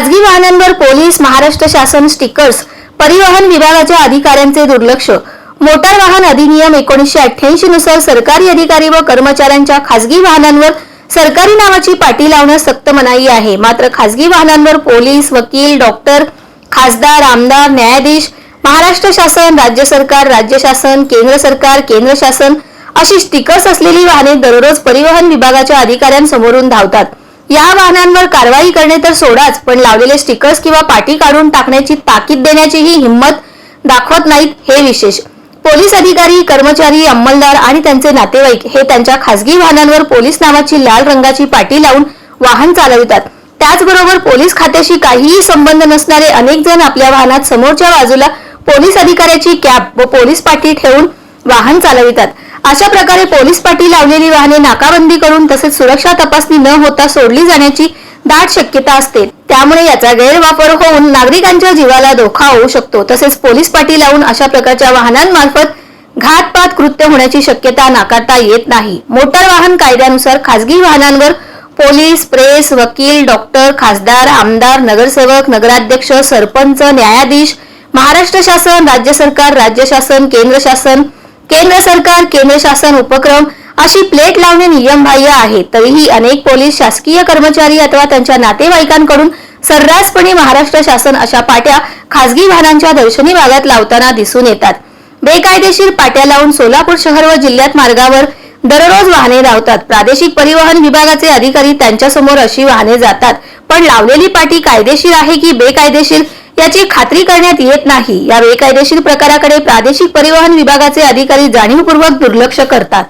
खाजगी वाहनांवर पोलीस महाराष्ट्र शासन स्टिकर्स परिवहन विभागाच्या अधिकाऱ्यांचे दुर्लक्ष. मोटार वाहन अधिनियम एकोणीसशे अठ्ठ्याऐंशी नुसार सरकारी अधिकारी व कर्मचाऱ्यांच्या खाजगी वाहनांवर सरकारी नावाची पाटी लावण्यास सक्त मनाई आहे. मात्र खाजगी वाहनांवर पोलीस वकील डॉक्टर खासदार आमदार न्यायाधीश महाराष्ट्र शासन राज्य सरकार राज्य शासन केंद्र सरकार केंद्र शासन अशी स्टिकर्स असलेली वाहने दररोज परिवहन विभागाच्या अधिकाऱ्यांसमोरून धावतात. या वाहनांवर कारवाई करणे तर सोडाच पण लावलेले स्टिकर्स किंवा पाटी काढून टाकण्याची ताकीद देण्याचीही हिंमत दाखवत नाहीत हे विशेष. पोलीस अधिकारी कर्मचारी अंमलदार आणि त्यांचे नातेवाईक हे त्यांच्या खासगी वाहनांवर पोलीस नावाची लाल रंगाची पाटी लावून वाहन चालवितात. त्याचबरोबर पोलीस खात्याशी काहीही संबंध नसणारे अनेक जण आपल्या वाहनात समोरच्या बाजूला पोलीस अधिकाऱ्याची कॅप व पोलीस पाटी ठेवून वाहन चालवितात. अशा प्रकारे पोलीस पाटी लावलेली वाहने नाकाबंदी करून तसेच सुरक्षा तपासणी न होता सोडली जाण्याची दाट शक्यता असते. त्यामुळे याचा गैरवापर होऊन नागरिकांच्या जीवाला धोका होऊ शकतो. तसेच पोलीस पाटी लावून अशा प्रकारच्या वाहनांमार्फत घातपात कृत्य होण्याची शक्यता नाकारता येत नाही. मोटार वाहन कायद्यानुसार खासगी वाहनांवर पोलीस प्रेस वकील डॉक्टर खासदार आमदार नगरसेवक नगराध्यक्ष सरपंच न्यायाधीश महाराष्ट्र शासन राज्य सरकार राज्य शासन केंद्र शासन केंद्र सरकार केंद्र शासन उपक्रम अशी प्लेट लावणे नियमबाह्य आहे. तरीही अनेक पोलीस शासकीय कर्मचारी अथवा त्यांच्या नातेवाईकांकडून सर्रासपणे महाराष्ट्र शासन अशा पाट्या खासगी वाहनांच्या दर्शनी भागात लावताना दिसून येतात. बेकायदेशीर पाट्या लावून सोलापूर शहर व जिल्ह्यात मार्गावर दररोज वाहने लावतात प्रादेशिक परिवहन विभागाचे अधिकारी त्यांच्यासमोर अशी वाहने जातात. पण लावलेली पाटी कायदेशीर आहे की बेकायदेशीर? याची खात्री करण्यात येत नाही. या बेकायदेशीर प्रकाराकडे प्रादेशिक परिवहन विभागाचे अधिकारी जाणीवपूर्वक दुर्लक्ष करतात.